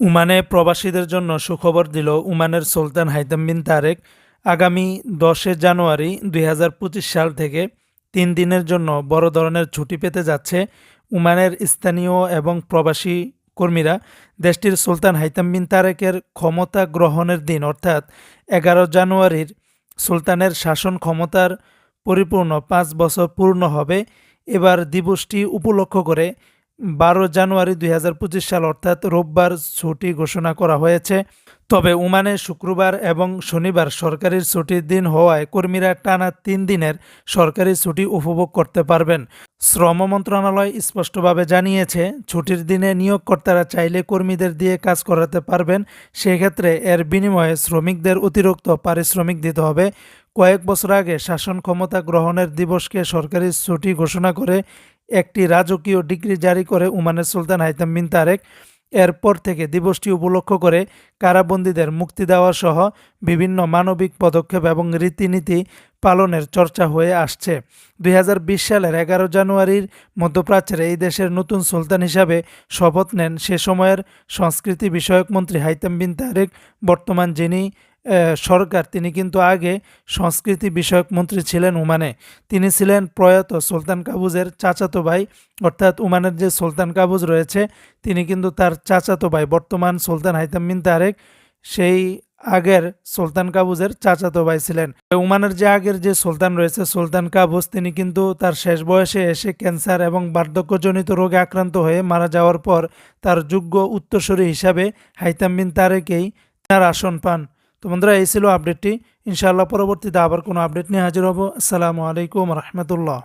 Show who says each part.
Speaker 1: ওমানে প্রবাসীদের জন্য সুখবর দিল উমানের সুলতান হাইতাম বিন তারেক। আগামী দশে জানুয়ারি দুই হাজার পঁচিশ সাল থেকে তিন দিনের জন্য বড় ধরনের ছুটি পেতে যাচ্ছে উমানের স্থানীয় এবং প্রবাসী কর্মীরা। দেশটির সুলতান হাইতাম বিন তারেকের ক্ষমতা গ্রহণের দিন, অর্থাৎ এগারো জানুয়ারির সুলতানের শাসন ক্ষমতার পরিপূর্ণ পাঁচ বছর পূর্ণ হবে। এবার দিবসটি উপলক্ষ করে বারো জানুয়ারি দু হাজার পঁচিশ সাল, অর্থাৎ রোববার ছুটি ঘোষণা করা হয়েছে। তবে ওমানে শুক্রবার এবং শনিবার সরকারি ছুটির দিন হওয়ায় কর্মীরা টানা তিন দিনের সরকারি ছুটি উপভোগ করতে পারবেন। শ্রম মন্ত্রণালয় স্পষ্টভাবে জানিয়েছে, ছুটির দিনে নিয়োগকর্তারা চাইলে কর্মীদের দিয়ে কাজ করাতে পারবেন। সেক্ষেত্রে এর বিনিময়ে শ্রমিকদের অতিরিক্ত পারিশ্রমিক দিতে হবে। কয়েক বছর আগে শাসন ক্ষমতা গ্রহণের দিবসকে সরকারি ছুটি ঘোষণা করে একটি রাজকীয় ডিগ্রি জারি করে ওমানের সুলতান হাইতাম বিন তারেক এরপর থেকে দিবসটি উপলক্ষ করে কারাবন্দীদের মুক্তি দেওয়া সহ বিভিন্ন মানবিক পদক্ষেপ এবং রীতিনীতি পালনের চর্চা হয়ে আসছে। দুই হাজার বিশ সালের এগারো জানুয়ারির মধ্যপ্রাচ্যের এই দেশের নতুন সুলতান হিসাবে শপথ নেন। সে সময়ের সংস্কৃতি বিষয়ক মন্ত্রী হাইতাম বিন তারেক, বর্তমান যিনি সরকার। তিনি কিন্তু আগে সংস্কৃতি বিষয়ক মন্ত্রী ছিলেন ওমানে তিনি ছিলেন প্রয়াত সুলতান কাবুজের চাচাতো ভাই, অর্থাৎ ওমানের যে সুলতান কাবুজ রয়েছে, তিনি কিন্তু তার চাচাতো ভাই, বর্তমান সুলতান হাইতাম তারেক, সেই আগের সুলতান কাবুজের চাচাতো ভাই ছিলেন। উমানের যে আগের যে সুলতান রয়েছে, সুলতান কাবুজ, তিনি কিন্তু তার শেষ বয়সে এসে ক্যান্সার এবং বার্ধক্যজনিত রোগে আক্রান্ত হয়ে মারা যাওয়ার পর তার যোগ্য উত্তরসূরি হিসাবে হাইতাম বিন তারেকেই তার আসন পান। তো বন্ধুরা, এই ছিল আপডেটটি ইনশাআল্লাহ পরবর্তীতে আবার কোনো আপডেট নিয়ে হাজির হব। আসসালামু আলাইকুম রহমতুল্লাহ।